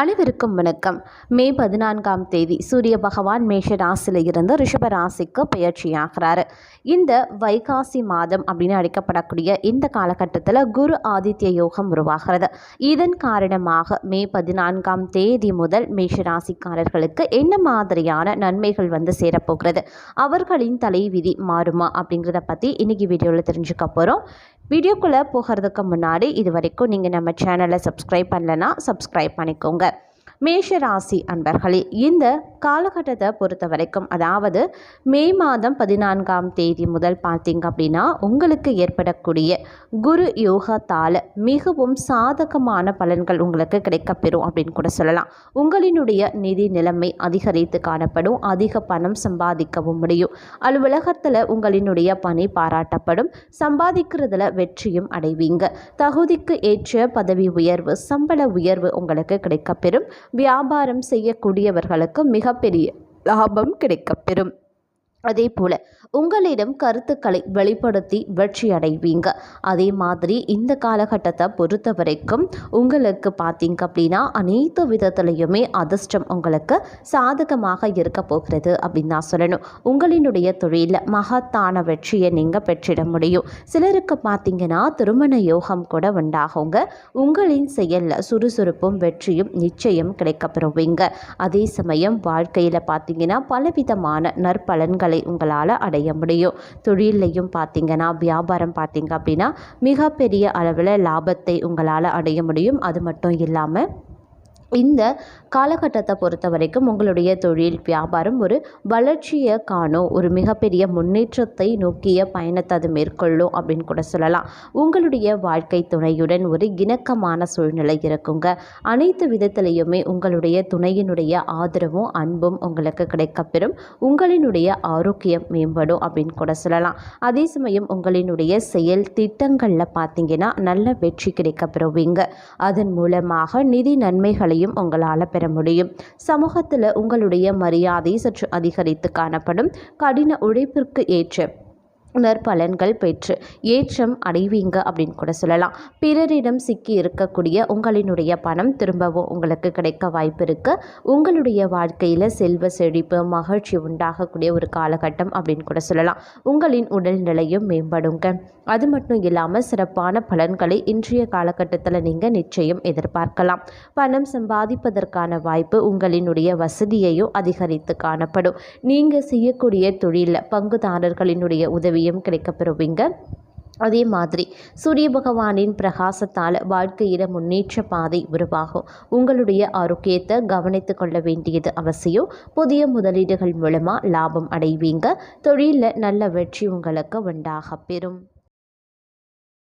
அனைவருக்கும் வணக்கம். மே பதினான்காம் தேதி சூரிய பகவான் மேஷ ராசியில் இருந்து ரிஷப ராசிக்கு பயிற்சியாகிறாரு. இந்த வைகாசி மாதம் அப்படின்னு அழைக்கப்படக்கூடிய இந்த காலகட்டத்தில் குரு ஆதித்ய யோகம் உருவாகிறது. இதன் காரணமாக மே பதினான்காம் தேதி முதல் மேஷ ராசிக்காரர்களுக்கு என்ன மாதிரியான நன்மைகள் வந்து சேரப்போகிறது? அவர்களின் தலைவிதி மாறுமா அப்படிங்கிறத பற்றி இன்னைக்கு வீடியோவில் தெரிஞ்சுக்க போகிறோம் வீடியோக்குள்ளே போகிறதுக்கு முன்னாடி இது வரைக்கும் நீங்கள் நம்ம சேனலை சப்ஸ்கிரைப் பண்ணலைன்னா சப்ஸ்கிரைப் பண்ணிக்கோங்க. மேஷ ராசி அன்பர்களே இந்த காலகட்டத்தை பொறுத்த வரைக்கும் அதாவது மே மாதம் பதினான்காம் தேதி முதல் பார்த்தீங்க அப்படின்னா உங்களுக்கு ஏற்படக்கூடிய குரு யோகத்தால் மிகவும் சாதகமான பலன்கள் உங்களுக்கு கிடைக்கப்பெறும் அப்படின்னு கூட சொல்லலாம். உங்களினுடைய நிதி நிலைமை அதிகரித்து காணப்படும் அதிக பணம் சம்பாதிக்கவும் முடியும். அலுவலகத்தில் உங்களினுடைய பணி பாராட்டப்படும் சம்பாதிக்கிறதுல வெற்றியும் அடைவீங்க. தகுதிக்கு ஏற்ற பதவி உயர்வு சம்பள உயர்வு உங்களுக்கு கிடைக்கப்பெறும். வியாபாரம் செய்யக்கூடியவர்களுக்கு மிக மிகப்பெரிய லாபம் கிடைக்கப்பெறும். அதே போல் உங்களிடம் கருத்துக்களை வெளிப்படுத்தி வெற்றி அடைவீங்க அதே மாதிரி இந்த காலகட்டத்தை பொறுத்த வரைக்கும் உங்களுக்கு பார்த்தீங்க அப்படின்னா அனைத்து விதத்துலையுமே அதிர்ஷ்டம் உங்களுக்கு சாதகமாக இருக்க போகிறது அப்படின்னு தான் சொல்லணும். உங்களினுடைய தொழிலில் மகத்தான வெற்றியை நீங்கள் பெற்றிட முடியும். சிலருக்கு பார்த்தீங்கன்னா திருமண யோகம் கூட உண்டாகுங்க. உங்களின் செயலில் சுறுசுறுப்பும் வெற்றியும் நிச்சயம் கிடைக்கப்பெறுவீங்க. அதே சமயம் வாழ்க்கையில் பார்த்தீங்கன்னா பலவிதமான நற்பலன்கள் இலக்குகளை உங்களால் அடைய முடியும். தொழிலையும் பார்த்தீங்கன்னா வியாபாரம் பார்த்தீங்க அப்படின்னா மிகப்பெரிய அளவில் லாபத்தை உங்களால் அடைய முடியும். அது மட்டும் இல்லாமல் இந்த காலகட்டத்தை பொறுத்த வரைக்கும் உங்களுடைய தொழில் வியாபாரம் ஒரு வளர்ச்சியை காணும். ஒரு மிகப்பெரிய முன்னேற்றத்தை நோக்கிய பயணத்தை அது மேற்கொள்ளும் அப்படின்னு கூட சொல்லலாம். உங்களுடைய வாழ்க்கை துணையுடன் ஒரு இணக்கமான சூழ்நிலை இருக்குங்க. அனைத்து விதத்திலையுமே உங்களுடைய துணையினுடைய ஆதரவும் அன்பும் உங்களுக்கு கிடைக்கப்பெறும். உங்களினுடைய ஆரோக்கியம் மேம்படும் அப்படின்னு கூட சொல்லலாம். அதே சமயம் உங்களினுடைய செயல் திட்டங்களில் பார்த்தீங்கன்னா நல்ல வெற்றி கிடைக்கப்பெறுவீங்க. அதன் மூலமாக நிதி நன்மைகளை வெற்றியையும் உங்களால் பெற முடியும். சமூகத்தில் உங்களுடைய மரியாதை சற்று அதிகரித்து காணப்படும். கடின உழைப்பிற்கு ஏற்ற நற்பலன்கள் பெற்று ஏற்றம் அடைவீங்க அப்படின்னு கூட சொல்லலாம். பிறரிடம் சிக்கி இருக்கக்கூடிய உங்களினுடைய பணம் திரும்பவும் உங்களுக்கு கிடைக்க வாய்ப்பு இருக்குது உங்களுடைய வாழ்க்கையில் செல்வ செழிப்பு மகிழ்ச்சி உண்டாகக்கூடிய ஒரு காலகட்டம் அப்படின்னு கூட சொல்லலாம். உங்களின் உடல்நிலையும் மேம்படுங்க. அது மட்டும் இல்லாமல் சிறப்பான பலன்களை இன்றைய காலகட்டத்தில் நீங்கள் நிச்சயம் எதிர்பார்க்கலாம். பணம் சம்பாதிப்பதற்கான வாய்ப்பு உங்களினுடைய வசதியையும் அதிகரித்து காணப்படும். நீங்கள் செய்யக்கூடிய தொழிலில் பங்குதாரர்களினுடைய உதவி வெற்றியும் கிடைக்கப்பெறுவீங்க. அதே மாதிரி சூரிய பகவானின் பிரகாசத்தால் வாழ்க்கையில் முன்னேற்ற பாதை உருவாகும். உங்களுடைய ஆரோக்கியத்தை கவனித்து கொள்ள வேண்டியது அவசியம். புதிய முதலீடுகள் மூலமாக லாபம் அடைவீங்க. தொழிலில் நல்ல வெற்றி உங்களுக்கு உண்டாக பெறும்.